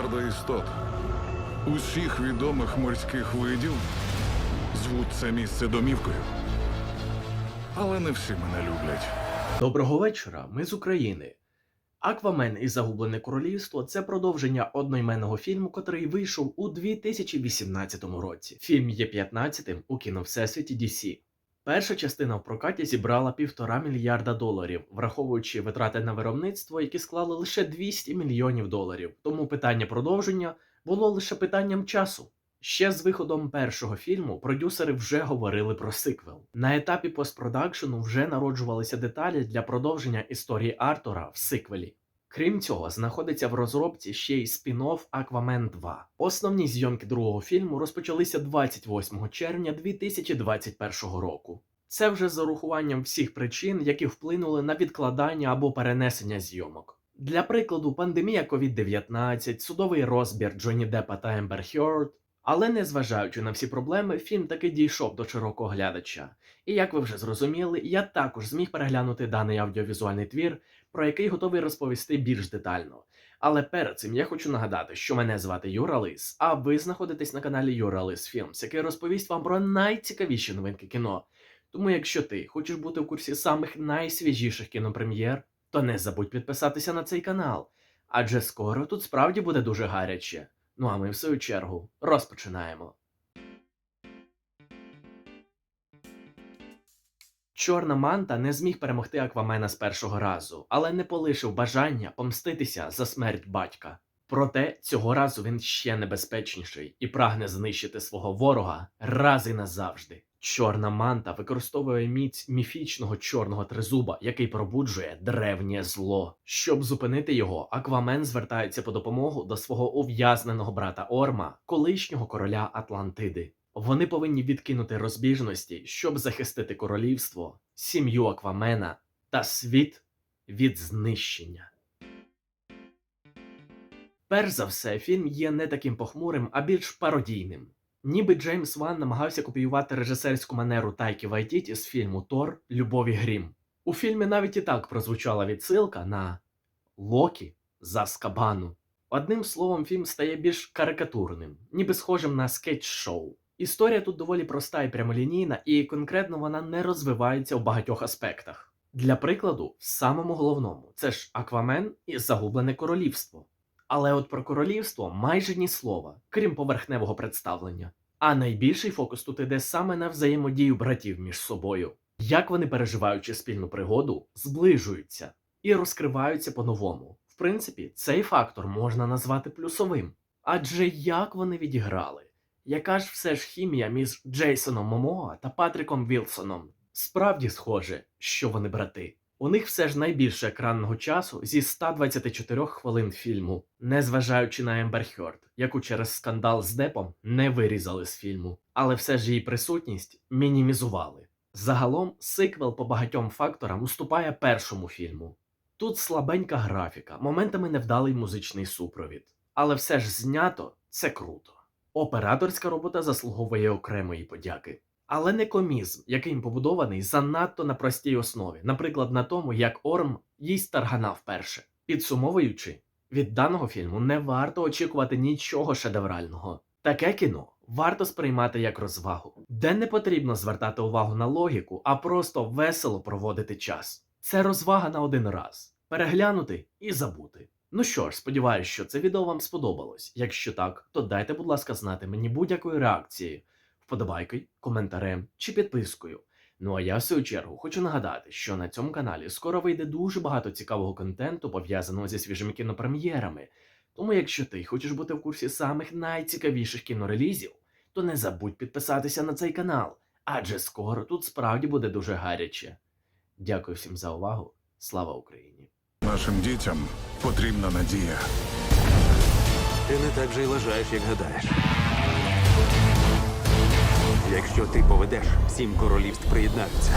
мільярда істот. Усіх відомих морських видів звуть це місце домівкою. Але не всі мене люблять. Доброго вечора, ми з України. Аквамен і Загублене Королівство це продовження одноіменного фільму, котрий вийшов у 2018 році. Фільм є 15-тим у кіно Всесвіті DC. Перша частина в прокаті зібрала півтора мільярда доларів, враховуючи витрати на виробництво, які склали лише 200 мільйонів доларів. Тому питання продовження було лише питанням часу. Ще з виходом першого фільму продюсери вже говорили про сиквел. На етапі постпродакшену вже народжувалися деталі для продовження історії Артура в сиквелі. Крім цього, знаходиться в розробці ще й спін-офф Аквамен 2. Основні зйомки другого фільму розпочалися 28 червня 2021 року. Це вже з урахуванням всіх причин, які вплинули на відкладання або перенесення зйомок. Для прикладу, пандемія COVID-19, судовий розбір Джонні Деппа та Ембер Хьорд. Але незважаючи на всі проблеми, фільм таки дійшов до широкого глядача. І як ви вже зрозуміли, я також зміг переглянути даний аудіовізуальний твір, про який готовий розповісти більш детально. Але перед цим я хочу нагадати, що мене звати Юра Лис, а ви знаходитесь на каналі Юра Лис Філмс, який розповість вам про найцікавіші новинки кіно. Тому, якщо ти хочеш бути в курсі самих найсвіжіших кінопрем'єр, то не забудь підписатися на цей канал, адже скоро тут справді буде дуже гаряче. Ну а ми в свою чергу розпочинаємо. Чорна манта не зміг перемогти Аквамена з першого разу, але не полишив бажання помститися за смерть батька. Проте цього разу він ще небезпечніший і прагне знищити свого ворога раз і назавжди. Чорна манта використовує міць міфічного чорного тризуба, який пробуджує древнє зло. Щоб зупинити його, Аквамен звертається по допомогу до свого ув'язненого брата Орма, колишнього короля Атлантиди. Вони повинні відкинути розбіжності, щоб захистити королівство, сім'ю Аквамена та світ від знищення. Перш за все, фільм є не таким похмурим, а більш пародійним. Ніби Джеймс Ван намагався копіювати режисерську манеру Тайкі Вайтіті з фільму Тор Любові Грім. У фільмі навіть і так прозвучала відсилка на Локі за Скабану. Одним словом, фільм стає більш карикатурним, ніби схожим на скетч-шоу. Історія тут доволі проста і прямолінійна, і конкретно вона не розвивається в багатьох аспектах. Для прикладу, в самому головному це ж Аквамен і Загублене королівство. Але от про королівство майже ні слова, крім поверхневого представлення. А найбільший фокус тут іде саме на взаємодію братів між собою, як вони, переживаючи спільну пригоду, зближуються і розкриваються по-новому. В принципі, цей фактор можна назвати плюсовим. Адже як вони відіграли? Яка ж все ж хімія між Джейсоном Момоа та Патріком Вілсоном? Справді схоже, що вони брати. У них все ж найбільше екранного часу зі 124 хвилин фільму, незважаючи на Ембер Хьорд, яку через скандал з Депом не вирізали з фільму, але все ж її присутність мінімізували. Загалом сиквел по багатьом факторам уступає першому фільму. Тут слабенька графіка, моментами невдалий музичний супровід, але все ж знято це круто. Операторська робота заслуговує окремої подяки. Але не комізм, який побудований занадто на простій основі, наприклад, на тому, як Орм їсть таргана вперше. Підсумовуючи, від даного фільму не варто очікувати нічого шедеврального. Таке кіно варто сприймати як розвагу, де не потрібно звертати увагу на логіку, а просто весело проводити час. Це розвага на один раз переглянути і забути. Ну що ж, сподіваюся, що це відео вам сподобалось. Якщо так, то дайте, будь ласка, знати мені будь-якою реакцією вподобайкою, коментарем чи підпискою. Ну а я в свою чергу хочу нагадати, що на цьому каналі скоро вийде дуже багато цікавого контенту, пов'язаного зі свіжими кінопрем'єрами. Тому, якщо ти хочеш бути в курсі самих найцікавіших кінорелізів, то не забудь підписатися на цей канал, адже скоро тут справді буде дуже гаряче. Дякую всім за увагу. Слава Україні! Нашим дітям потрібна надія. Ти не так же й лажаєш, як гадаєш. Якщо ти поведеш, сім королівств приєднаються.